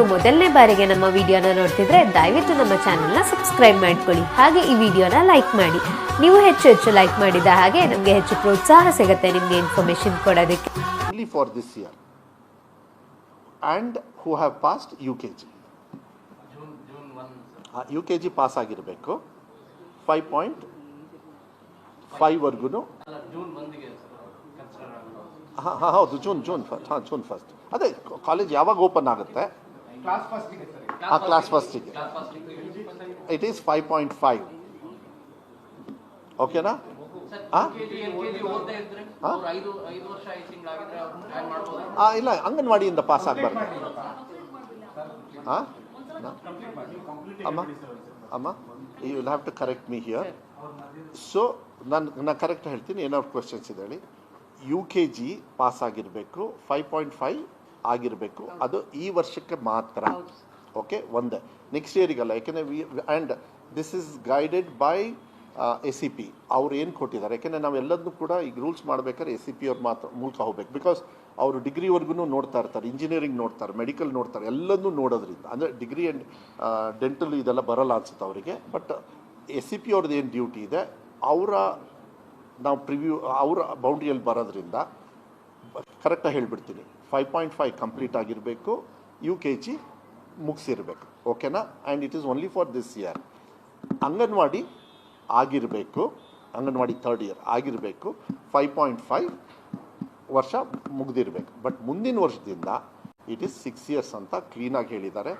ನೀವೇನಾದರೂ ಮೊದಲನೇ ಬಾರಿಗೆ ನಮ್ಮ ವಿಡಿಯೋನ ನೋಡ್ತಿದ್ರೆ ದಯವಿಟ್ಟು ನಮ್ಮ ಚಾನಲ್ನ ಸಬ್ಸ್ಕ್ರೈಬ್ ಮಾಡ್ಕೊಳ್ಳಿ. ಹಾಗೆ ಈ ವಿಡಿಯೋನ ಲೈಕ್ ಮಾಡಿ. ನೀವು ಹೆಚ್ಚು ಹೆಚ್ಚು ಲೈಕ್ ಮಾಡಿದ ಹಾಗೆ ನಮಗೆ ಹೆಚ್ಚು ಪ್ರೋತ್ಸಾಹ ಸಿಗುತ್ತೆ ನಿಮಗೆ ಇನ್ಫಾರ್ಮೇಷನ್ ಕೊಡೋದಕ್ಕೆ. Only for this year. And who have passed? UKG. K G pass ಆಗಿರಬೇಕು. ಫೈವ್ ಪಾಯಿಂಟ್ ಫೈವ್ವರೆಗೂ ಹಾಂ ಹಾಂ, ಹೌದು ಜೂನ್ ಜೂನ್ ಫಸ್ಟ್ ಹಾಂ ಜೂನ್ ಫಸ್ಟ್ ಅದೇ ಕಾಲೇಜ್ ಯಾವಾಗ ಓಪನ್ ಆಗುತ್ತೆ? ಆ ಕ್ಲಾಸ್ ಫಸ್ಟಿಗೆ it is five point five ಓಕೆನಾ ಇಲ್ಲ ಅಂಗನವಾಡಿಯಿಂದ ಪಾಸ್ ಆಗಬಾರ್ದು. ಹಾಂ ಅಮ್ಮ ಅಮ್ಮ you will have to correct me here so ನಾನು ನಾನು ಕರೆಕ್ಟ್ ಹೇಳ್ತೀನಿ ಏನಾದ್ರು ಕ್ವಶನ್ಸ್ ಇದೆ ಹೇಳಿ ಯು ಕೆ ಜಿ ಪಾಸ್ ಆಗಿರಬೇಕು ಫೈವ್ ಪಾಯಿಂಟ್ ಫೈವ್ ಆಗಿರಬೇಕು. ಅದು ಈ ವರ್ಷಕ್ಕೆ ಮಾತ್ರ. ಓಕೆ? ಒಂದೇ. ನೆಕ್ಸ್ಟ್ ಇಯರಿಗಲ್ಲ ಯಾಕೆಂದರೆ we and this is guided by A C P ಅವ್ರು ಏನು ಕೊಟ್ಟಿದ್ದಾರೆ? ಯಾಕೆಂದರೆ ನಾವೆಲ್ಲದನ್ನೂ ಕೂಡ ಈಗ ರೂಲ್ಸ್ ಮಾಡಬೇಕಾದ್ರೆ ಎಸ್ ಸಿ ಪಿ ಅವ್ರ ಮಾತ್ರ ಮೂಲಕ ಹೋಗ್ಬೇಕು. ಬಿಕಾಸ್ ಅವರು ಡಿಗ್ರಿವರೆಗೂ ನೋಡ್ತಾ ಇರ್ತಾರೆ. ಇಂಜಿನಿಯರಿಂಗ್ ನೋಡ್ತಾರೆ ಮೆಡಿಕಲ್ ನೋಡ್ತಾರೆ. ಎಲ್ಲದನ್ನೂ ನೋಡೋದ್ರಿಂದ. ಅಂದರೆ ಡಿಗ್ರಿ ಆ್ಯಂಡ್ ಡೆಂಟಲ್ ಇದೆಲ್ಲ ಬರಲ್ಲ ಅನ್ಸುತ್ತೆ ಅವರಿಗೆ. ಬಟ್ ಎಸ್ ಸಿ ಪಿ ಅವ್ರದ್ದು ಏನು ಡ್ಯೂಟಿ ಇದೆ? ಅವರ ನಾವು ಪ್ರಿವ್ಯೂ ಅವರ ಬೌಂಡ್ರಿಯಲ್ಲಿ ಬರೋದ್ರಿಂದ ಕರೆಕ್ಟಾಗಿ ಹೇಳ್ಬಿಡ್ತೀನಿ. ಫೈವ್ ಪಾಯಿಂಟ್ ಫೈವ್ ಕಂಪ್ಲೀಟ್ ಆಗಿರಬೇಕು ಯು ಕೆ ಜಿ ಮುಗಿಸಿರ್ಬೇಕು. ಓಕೆನಾ and it is only for this year anganwadi ಆಗಿರಬೇಕು, ಅಂಗನವಾಡಿ ಥರ್ಡ್ ಇಯರ್ ಆಗಿರಬೇಕು ಫೈವ್ ಪಾಯಿಂಟ್ ಫೈವ್ ವರ್ಷ ಮುಗ್ದಿರಬೇಕು. ಬಟ್ ಮುಂದಿನ ವರ್ಷದಿಂದ ಇಟ್ ಈಸ್ ಸಿಕ್ಸ್ ಇಯರ್ಸ್ ಅಂತ ಕ್ಲೀನಾಗಿ ಹೇಳಿದ್ದಾರೆ.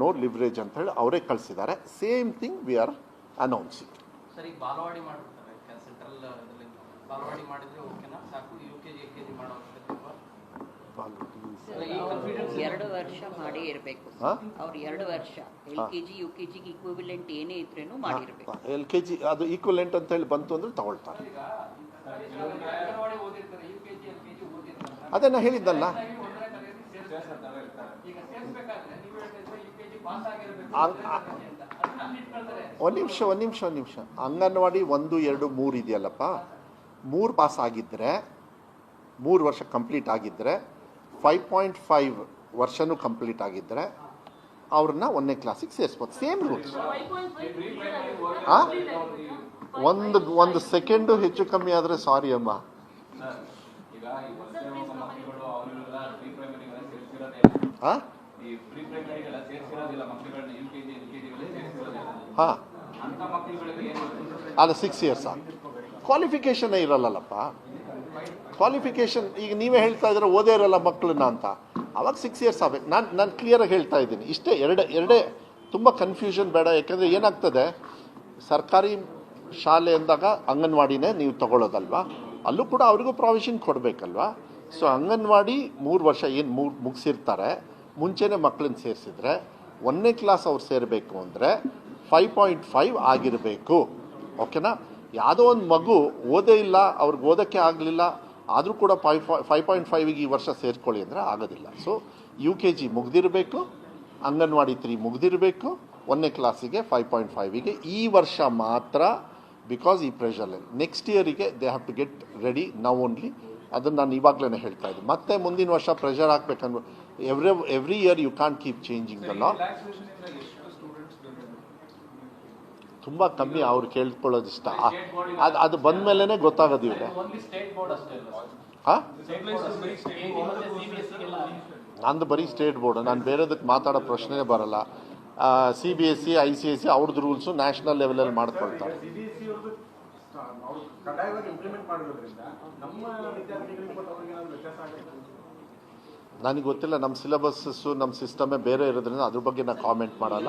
ನೋ ಲಿವ್ರೇಜ್ ಅಂತ ಹೇಳಿ ಅವರೇ ಕಳಿಸಿದ್ದಾರೆ. Same thing we are announcing balwadi ಮಾಡ್ಬಿಡ್ತಾರೆ. ಸೆಂಟ್ರಲ್ ಬಾಲವಾಡಿ ಓಕೆನಾ ಸಾಕು ಯು ಕೆ ಜಿ ಅವಶ್ಯಕತೆ ಇಲ್ವಾ? ಅಲ್ಲ, ಈ confidence ಎರಡು ವರ್ಷ ಮಾಡಿ ಇರಬೇಕು? ಅವ್ರು ಎರಡು ವರ್ಷ L K G U K ಜಿಗೆ ಇಕ್ವಿಲೆಂಟ್ ಏನೇ ಇದ್ರೇನು ಮಾಡಿರ್ಬೇಕು. ಎಲ್ ಕೆ ಜಿ ಅದು ಈಕ್ವಲೆಂಟ್ ಅಂತ ಹೇಳಿ ಬಂತು ಅಂದ್ರೆ ತಗೊಳ್ತಾರೆ. ಅಂಗನವಾಡಿ ಓದಿರ್ತಾರೆ U K G L K ಅದೇ ನಾ ಹೇಳಿದ್ದಲ್ಲ. ಅದನ್ನ ಒಂದು ನಿಮಿಷ ಒಂದು ನಿಮಿಷ ಒಂದು ನಿಮಿಷ. ಅಂಗನವಾಡಿ ಒಂದು ಎರಡು ಮೂರು ಇದೆಯಲ್ಲಪ್ಪ. ಮೂರು ಪಾಸ್ ಆಗಿದ್ರೆ ಮೂರು ವರ್ಷ ಕಂಪ್ಲೀಟ್ ಆಗಿದ್ದರೆ ಫೈವ್ ಪಾಯಿಂಟ್ ಫೈವ್ ವರ್ಷನೂ ಕಂಪ್ಲೀಟ್ ಆಗಿದ್ದರೆ ಅವ್ರನ್ನ ಒಂದನೇ ಕ್ಲಾಸಿಗೆ ಸೇರಿಸ್ಬೋದು. ಸೇಮ್ ರೂಲ್ಸ್ ಒಂದು ಒಂದು ಸೆಕೆಂಡು ಹೆಚ್ಚು ಕಮ್ಮಿ ಆದರೆ ಸಾರಿ ಅಮ್ಮ. ಹಾಂ ಹಾಂ. ಅಲ್ಲ ಸಿಕ್ಸ್ ಇಯರ್ಸ್ ಕ್ವಾಲಿಫಿಕೇಷನ್ ಇರಲ್ಲಲ್ಲಪ್ಪ. ಕ್ವಾಲಿಫಿಕೇಷನ್ ಈಗ ನೀವೇ ಹೇಳ್ತಾ ಇದ್ರೆ ಓದೇ ಇರಲ್ಲ ಮಕ್ಕಳನ್ನ ಅಂತ. ಅವಾಗ ಸಿಕ್ಸ್ ಇಯರ್ಸ್ ಆಗ್ಬೇಕು. ನಾನು ನಾನು ಕ್ಲಿಯರಾಗಿ ಹೇಳ್ತಾ ಇದ್ದೀನಿ. ಇಷ್ಟೇ, ಎರಡೇ ಎರಡೇ ತುಂಬ ಕನ್ಫ್ಯೂಷನ್ ಬೇಡ. ಯಾಕೆಂದರೆ ಏನಾಗ್ತದೆ? ಸರ್ಕಾರಿ ಶಾಲೆ ಅಂದಾಗ ಅಂಗನವಾಡಿನೇ ನೀವು ತಗೊಳ್ಳೋದಲ್ವಾ? ಅಲ್ಲೂ ಕೂಡ ಅವ್ರಿಗೂ ಪ್ರಾವಿಷನ್ ಕೊಡಬೇಕಲ್ವಾ? ಸೊ ಅಂಗನವಾಡಿ ಮೂರು ವರ್ಷ ಏನು ಮೂರು ಮುಗಿಸಿರ್ತಾರೆ. ಮುಂಚೆನೇ ಮಕ್ಕಳನ್ನ ಸೇರಿಸಿದ್ರೆ, ಒಂದನೇ ಕ್ಲಾಸ್ ಅವ್ರು ಸೇರಬೇಕು ಅಂದರೆ ಫೈವ್ ಪಾಯಿಂಟ್ ಫೈವ್ ಆಗಿರಬೇಕು. ಓಕೆನಾ ಯಾವುದೋ ಒಂದು ಮಗು ಓದೇ ಇಲ್ಲ, ಅವ್ರಿಗೆ ಓದೋಕ್ಕೆ ಆಗಲಿಲ್ಲ ಆದರೂ ಕೂಡ ಫೈವ್ ಫೈವ್ ಪಾಯಿಂಟ್ ಫೈವಿಗೆ ಈ ವರ್ಷ ಸೇರ್ಕೊಳ್ಳಿ ಅಂದರೆ ಆಗೋದಿಲ್ಲ. ಸೊ ಯು ಕೆ ಜಿ ಮುಗ್ದಿರಬೇಕು, ಅಂಗನವಾಡಿ ತ್ರೀ ಮುಗ್ದಿರಬೇಕು, ಒಂದನೇ ಕ್ಲಾಸಿಗೆ ಫೈವ್ ಪಾಯಿಂಟ್ ಫೈವಿಗೆ ಈ ವರ್ಷ ಮಾತ್ರ ಬಿಕಾಸ್ ಈ ಪ್ರೆಷರಲ್ಲಿ next ಇಯರಿಗೆ they have to get ready now only ಅದನ್ನು ನಾನು ಇವಾಗಲೇ ಹೇಳ್ತಾ ಇದ್ದೆ. ಮತ್ತೆ ಮುಂದಿನ ವರ್ಷ ಪ್ರೆಷರ್ ಹಾಕ್ಬೇಕಂದ್ರೆ every every year you can't keep changing the law ತುಂಬ ಕಮ್ಮಿ ಅವ್ರು ಕೇಳ್ಕೊಳ್ಳೋದು ಇಷ್ಟ. ಅದು ಅದು ಬಂದ ಮೇಲೆ ಗೊತ್ತಾಗೋದು ಹಾಂ? ಸಿಗೆಲ್ಲ ನಂದು ಬರೀ ಸ್ಟೇಟ್ ಬೋರ್ಡ್ ನಾನು ಬೇರೆದಕ್ಕೆ ಮಾತಾಡೋ ಪ್ರಶ್ನೆ ಬರಲ್ಲ. C B S C I C S C ಅವ್ರದ್ದು ರೂಲ್ಸು ನ್ಯಾಷನಲ್ ಲೆವೆಲಲ್ಲಿ ಮಾಡ್ಕೊಳ್ತಾರೆ ನನಗೆ ಗೊತ್ತಿಲ್ಲ ನಮ್ಮ ಸಿಲೆಬಸ್ಸು ನಮ್ಮ ಸಿಸ್ಟಮೇ ಬೇರೆ ಇರೋದ್ರಿಂದ ಅದ್ರ ಬಗ್ಗೆ ನಾನು ಕಾಮೆಂಟ್ ಮಾಡಲ್ಲ.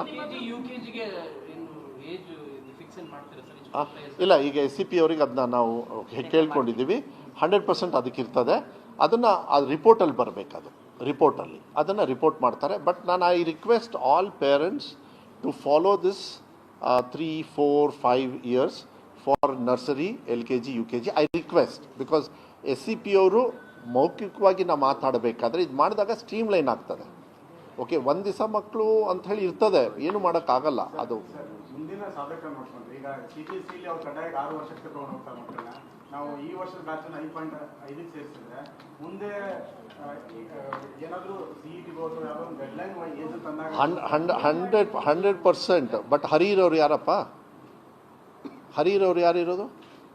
ಇಲ್ಲ ಈಗ ಎಸ್ ಸಿ ಪಿ ಅವರಿಗೆ ಅದನ್ನ ನಾವು ಕೇಳ್ಕೊಂಡಿದ್ದೀವಿ. ಹಂಡ್ರೆಡ್ ಪರ್ಸೆಂಟ್ ಅದಕ್ಕೆ ಇರ್ತದೆ ಅದನ್ನು ಅದು ರಿಪೋರ್ಟಲ್ಲಿ ಬರಬೇಕು ಅದು ರಿಪೋರ್ಟಲ್ಲಿ ಅದನ್ನು ರಿಪೋರ್ಟ್ ಮಾಡ್ತಾರೆ. ಬಟ್ ನಾನು I request all parents to follow this three four five years for nursery L K G U K G I request because S C P ಅವರು ಮೌಖಿಕವಾಗಿ ನಾವು ಮಾತಾಡಬೇಕಾದ್ರೆ ಇದು ಮಾಡಿದಾಗ ಸ್ಟ್ರೀಮ್ ಲೈನ್ ಆಗ್ತದೆ. ಓಕೆ ಒಂದು ದಿವಸ ಮಕ್ಕಳು ಅಂಥೇಳಿ ಇರ್ತದೆ. ಏನು ಮಾಡೋಕ್ಕಾಗಲ್ಲ. ಅದು ಮುಂದಿನ ಮಾಡ್ಕೊಂಡ್ರಿ ಈಗ ಸಿ ಟಿ ಸಿಲಿ ಅವ್ರು ಕಡ್ಡಾಯ ಆರು ವರ್ಷಕ್ಕೆ ತಗೊಂಡು ಹೋಗ್ತಾ ಮಕ್ಕಳನ್ನ. ನಾವು ಈ ವರ್ಷದ ಬ್ಯಾಚ್ ಐದು ಪಾಯಿಂಟ್ ಐದಕ್ಕೆ ಸೇರಿಸಿದ್ರೆ ಮುಂದೆ ಏನಾದ್ರೂ ಹಂಡ್ರೆಡ್ ಹಂಡ್ರೆಡ್ ಪರ್ಸೆಂಟ್. ಬಟ್ ಹರಿರವ್ರು ಯಾರಪ್ಪ? ಹರಿರವ್ರು ಯಾರಿರೋದು?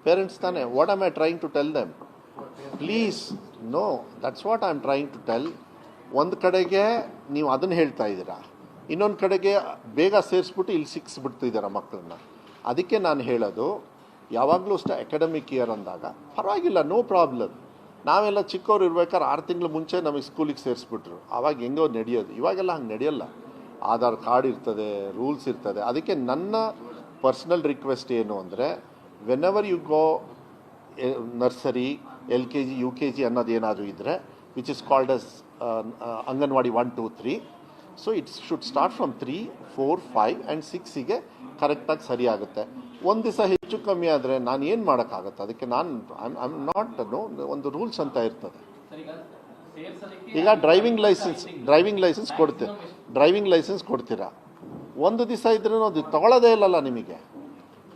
ಪೇರೆಂಟ್ಸ್ ತಾನೇ. What am I trying to tell them please no that's what I am trying to tell ಒಂದು ಕಡೆಗೆ ನೀವು ಅದನ್ನು ಹೇಳ್ತಾ ಇದ್ದೀರಾ? ಇನ್ನೊಂದು ಕಡೆಗೆ ಬೇಗ ಸೇರಿಸ್ಬಿಟ್ಟು ಇಲ್ಲಿ ಸಿಕ್ಸ್ಬಿಡ್ತಿದ್ದಾರೆ ಮಕ್ಕಳನ್ನ. ಅದಕ್ಕೆ ನಾನು ಹೇಳೋದು, ಯಾವಾಗಲೂ ಅಷ್ಟೇ ಅಕಾಡೆಮಿಕ್ ಇಯರ್ ಅಂದಾಗ, ಪರವಾಗಿಲ್ಲ ನೋ ಪ್ರಾಬ್ಲಮ್ ನಾವೆಲ್ಲ ಚಿಕ್ಕವ್ರು ಇರ್ಬೇಕಾದ್ರೆ ಆರು ತಿಂಗಳು ಮುಂಚೆ ನಮಗೆ ಸ್ಕೂಲಿಗೆ ಸೇರಿಸ್ಬಿಟ್ರು. ಆವಾಗ ಹೆಂಗೋ ನಡೆಯೋದು. ಇವಾಗೆಲ್ಲ ಹಂಗೆ ನಡೆಯಲ್ಲ. ಆಧಾರ್ ಕಾರ್ಡ್ ಇರ್ತದೆ, ರೂಲ್ಸ್ ಇರ್ತದೆ. ಅದಕ್ಕೆ ನನ್ನ ಪರ್ಸ್ನಲ್ ರಿಕ್ವೆಸ್ಟ್ ಏನು ಅಂದರೆ whenever you go nursery L K G U K G ಅನ್ನೋದು ಏನಾದರೂ ಇದ್ದರೆ which is called as anganwadi one two three so it's should start from three four five and ಸಿಕ್ಸಿಗೆ ಕರೆಕ್ಟಾಗಿ ಸರಿ ಆಗುತ್ತೆ. ಒಂದು ದಿವಸ ಹೆಚ್ಚು ಕಮ್ಮಿ ಆದರೆ ನಾನು ಏನು ಮಾಡೋಕ್ಕಾಗತ್ತೆ? ಅದಕ್ಕೆ ನಾನು ಐಮ್ ಐಮ್ ನಾಟ್ ನೋ ಒಂದು ರೂಲ್ಸ್ ಅಂತ ಇರ್ತದೆ. ಈಗ ಡ್ರೈವಿಂಗ್ ಲೈಸೆನ್ಸ್ ಡ್ರೈವಿಂಗ್ ಲೈಸೆನ್ಸ್ ಕೊಡ್ತೀರ. ಡ್ರೈವಿಂಗ್ ಲೈಸೆನ್ಸ್ ಕೊಡ್ತೀರಾ? ಒಂದು ದಿವಸ ಇದ್ರೂ ಅದು ತಗೊಳ್ಳೋದೇ ಇಲ್ಲಲ್ಲ ನಿಮಗೆ.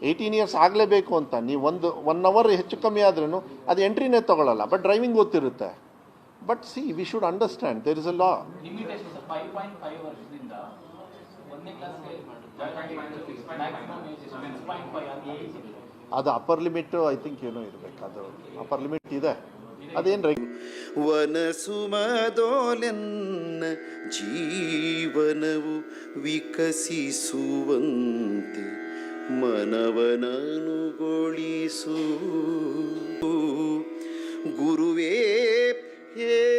ಏಯ್ಟೀನ್ ಇಯರ್ಸ್ ಆಗಲೇಬೇಕು ಅಂತ. ನೀವು ಒಂದು ಒನ್ ಅವರ್ ಹೆಚ್ಚು ಕಮ್ಮಿ ಆದ್ರೂ ಅದು ಎಂಟ್ರಿನೇ ತಗೊಳ್ಳಲ್ಲ. ಬಟ್ ಡ್ರೈವಿಂಗ್ ಗೊತ್ತಿರುತ್ತೆ. But see we should understand there is a law five point five ವರ್ಷದಿಂದ ಒಂದನೇ ಕ್ಲಾಸ್ಗೆ ಅದು ಅಪ್ಪರ್ ಲಿಮಿಟ್ ಐ ಥಿಂಕ್ ಏನೋ ಇರಬೇಕು ಅದು ಅಪ್ಪರ್ ಲಿಮಿಟ್ ಇದೆ. ಅದೇನು ರೈ ವನಸುಮದೋಲೆನ್ನ ಜೀವನವು ವಿಕಸಿಸುವಂತೆ ಮನವನನುಗೊಳಿಸು. ಗುರುವೇ ಹೇ